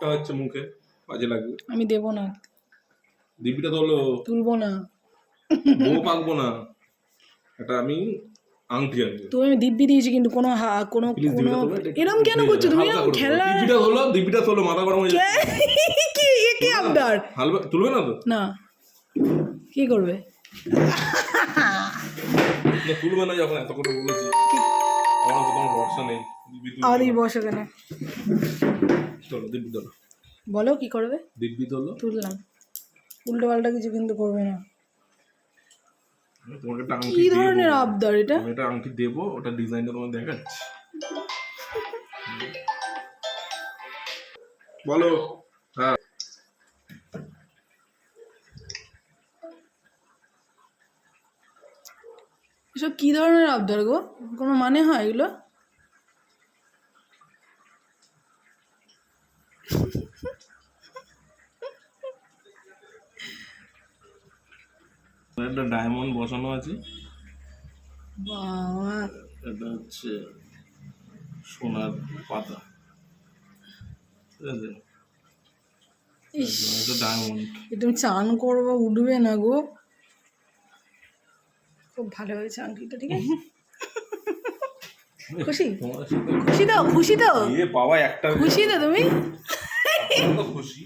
ঠোঁটটা হচ্ছে মুখে বাজে লাগবে। আমি দেবো না। দিব্যিটা তোলো তুলবো না। বউ পাকবো না। এটা আমি আংটি আনব। তুমি আমি দিব্যি দিয়েছি কিন্তু কোনো হা কোনো কোনো এরম কেন করছ তুমি? খেলা। দিব্যিটা তোলো দিব্যিটা তোলো মাথা গরম হয়ে যাচ্ছে। কি এ কি আবদার? হালকা তুলবে না তো? না। কি করবে? না তুলবে না যখন এত করে বলেছি। আমার তো তোমার ভরসা নেই। না। বসে কেন তোলো দিব্যি তোলো বলো কি করবে? দিব্যি তোলো তুললাম। উল্টো পাল্টা কিছু কিন্তু করবে না। তোমাকে একটা আংটি কি ধরনের আবদার এটা? আমি একটা আংটি দেবো ওটা ডিজাইনটা তোমার দেখাচ্ছি। বলো। হ্যাঁ। এসব কি ধরনের আবদার গো? কোনো মানে হয় এগুলো? একটা ডায়মন্ড বসানো আছে। বাবা। এটা হচ্ছে সোনার পাতা। ঠিক আছে? এটা ডায়মন্ড এ চান করব উঠবে না গো। খুব ভালো হয়েছে আংটিটা ঠিক আছে? খুশি? খুশি তো খুশি তো? খুশি তো তুমি? খুশি।